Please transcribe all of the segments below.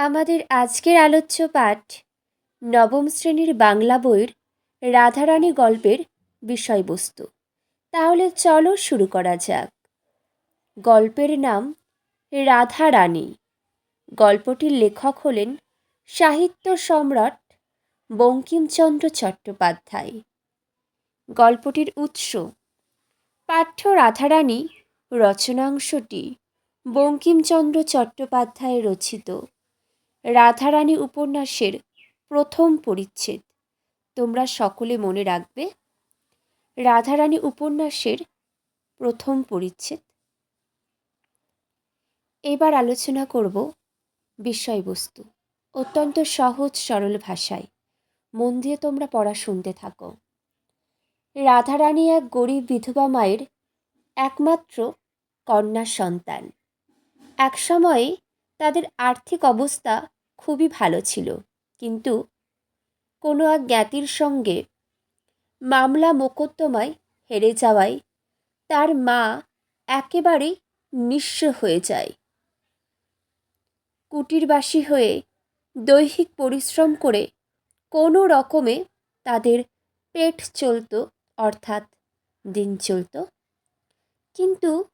আমাদের আজকের আলোচ্য পাঠ নবম শ্রেণির বাংলা বইয়ের রাধারানী গল্পের বিষয়বস্তু। তাহলে চলো শুরু করা যাক। গল্পের নাম রাধারানী। গল্পটির লেখক হলেন সাহিত্য সম্রাট বঙ্কিমচন্দ্র চট্টোপাধ্যায়। গল্পটির উৎস। পাঠ্য রাধারানী রচনাংশটি বঙ্কিমচন্দ্র চট্টোপাধ্যায় রচিত। রাধারানী উপন্যাসের প্রথম পরিচ্ছেদ। তোমরা সকলে মনে রাখবে, রাধারানী উপন্যাসের প্রথম পরিচ্ছেদ। এবার আলোচনা করব বিষয়বস্তু। অত্যন্ত সহজ, সরল ভাষায়। মন দিয়ে তোমরা পড়া শুনতে থাকো। রাধারানী এক গরিব বিধবা মায়ের একমাত্র কন্যা সন্তান। একসময়ে তাদের আর্থিক অবস্থা খুবই ভালো ছিল। কিন্তু কোনো এক জ্ঞাতির সঙ্গে মামলা মোকদ্দমায় হেরে যাওয়ায় তার মা একেবারেই নিঃস্ব হয়ে যায়। কুটিরবাসী হয়ে দৈহিক পরিশ্রম করে কোনো রকমে তাদের পেট চলত, অর্থাৎ দিন চলত। কিন্তু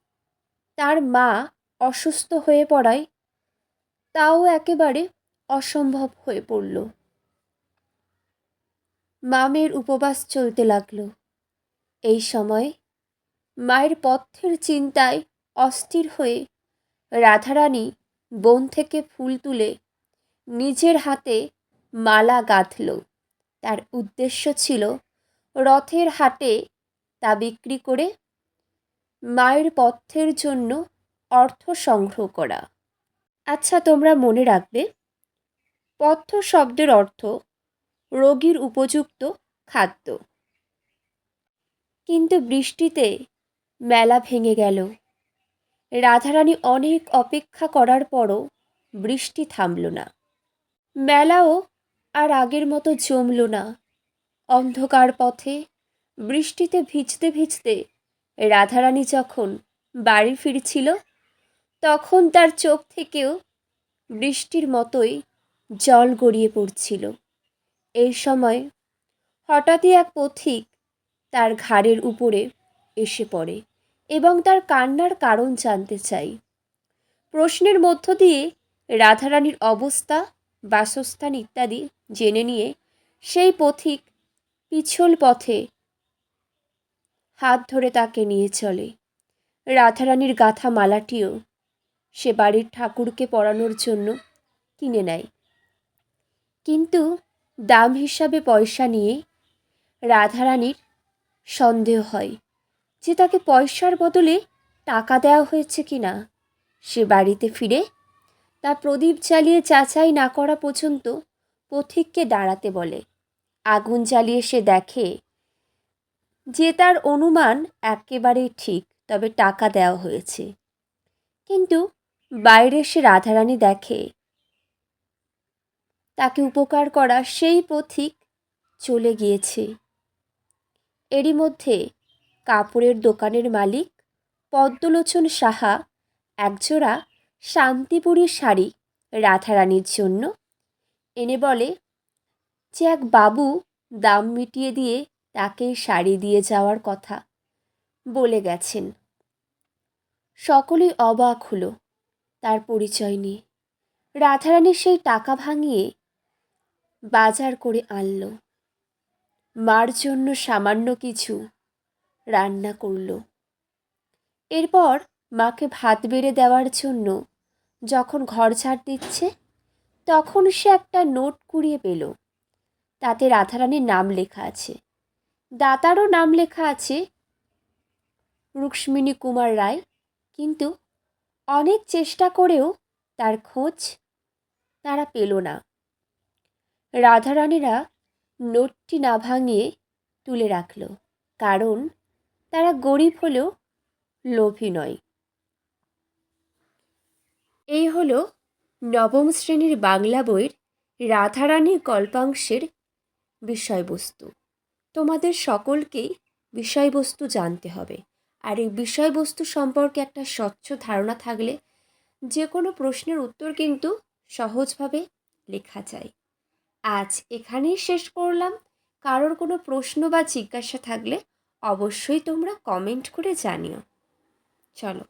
তার মা অসুস্থ হয়ে পড়ায় তাও একেবারে অসম্ভব হয়ে পড়ল। মামের উপবাস চলতে লাগল। এই সময় মায়ের পথ্যের চিন্তায় অস্থির হয়ে রাধারানী বন থেকে ফুল তুলে নিজের হাতে মালা গাঁথল। তার উদ্দেশ্য ছিল রথের হাটে তা বিক্রি করে মায়ের পথ্যের জন্য অর্থ সংগ্রহ করা। আচ্ছা তোমরা মনে রাখবে? পথ্য শব্দের অর্থ রোগীর উপযুক্ত খাদ্য। কিন্তু বৃষ্টিতে মেলা ভেঙে গেল। রাধারানী অনেক অপেক্ষা করার পরও বৃষ্টি থামল না। মেলাও আর আগের মতো জমল না। অন্ধকার পথে বৃষ্টিতে ভিজতে ভিজতে রাধারানী যখন বাড়ি ফিরছিল তখন তার চোখ থেকেও বৃষ্টির মতোই জল গড়িয়ে পড়ছিল। এই সময় হঠাৎই এক পথিক তার ঘাড়ের উপরে এসে পড়ে এবং তার কান্নার কারণ জানতে চাই। প্রশ্নের মধ্য দিয়ে রাধারানীর অবস্থা, বাসস্থান ইত্যাদি জেনে নিয়ে সেই পথিক পিছল পথে হাত ধরে তাকে নিয়ে চলে। রাধারানীর গাথা মালাটিও সে বাড়ির ঠাকুরকে পরানোর জন্য কিনে নেয়। কিন্তু দাম হিসাবে পয়সা নিয়ে রাধারানীর সন্দেহ হয় যে তাকে পয়সার বদলে টাকা দেওয়া হয়েছে কি না। সে বাড়িতে ফিরে তা প্রদীপ জ্বালিয়ে যাচাই না করা পর্যন্ত পথিককে দাঁড়াতে বলে। আগুন জ্বালিয়ে সে দেখে যে তার অনুমান একেবারেই ঠিক, তবে টাকা দেওয়া হয়েছে। কিন্তু বাইরে সে রাধারানী দেখে। তাকে উপকার করা সেই পথিক চলে গিয়েছে। এরই মধ্যে কাপড়ের দোকানের মালিক পদ্মলোচন সাহা একজোড়া শান্তিপুরী শাড়ি রাধারানীর জন্য এনে বলে, যে এক বাবু দাম মিটিয়ে দিয়ে তাকে শাড়ি দিয়ে যাওয়ার কথা বলে গেছেন। সকলেই অবাক হলো। তার পরিচয় নিয়ে। রাধারানী সেই টাকা ভাঙিয়ে বাজার করে আনল। মার জন্য সামান্য কিছু রান্না করল। এরপর মাকে ভাত বেড়ে দেওয়ার জন্য যখন ঘর ঝাড় দিচ্ছে, তখন সে একটা নোট কুড়িয়ে পেল। তাতে রাধারানীর নাম লেখা আছে। দাতারও নাম লেখা আছে রুক্মিণী কুমার রায়, কিন্তু অনেক চেষ্টা করেও তার খোঁজ তারা পেল না। রাধারানীরা নোটটি না ভাঙিয়ে তুলে রাখল, কারণ তারা গরিব হলেও লোভী নয়। এই হল নবম শ্রেণির বাংলা বইয়ের রাধারানী গল্পাংশের বিষয়বস্তু। তোমাদের সকলকেই বিষয়বস্তু জানতে হবে। আর এই বিষয়বস্তু সম্পর্কে একটা স্বচ্ছ ধারণা থাকলে যে কোনো প্রশ্নের উত্তর কিন্তু সহজভাবে লেখা যায়। আজ এখানেই শেষ করলাম। কারোর কোনো প্রশ্ন বা জিজ্ঞাসা থাকলে অবশ্যই তোমরা কমেন্ট করে জানিও। চলো।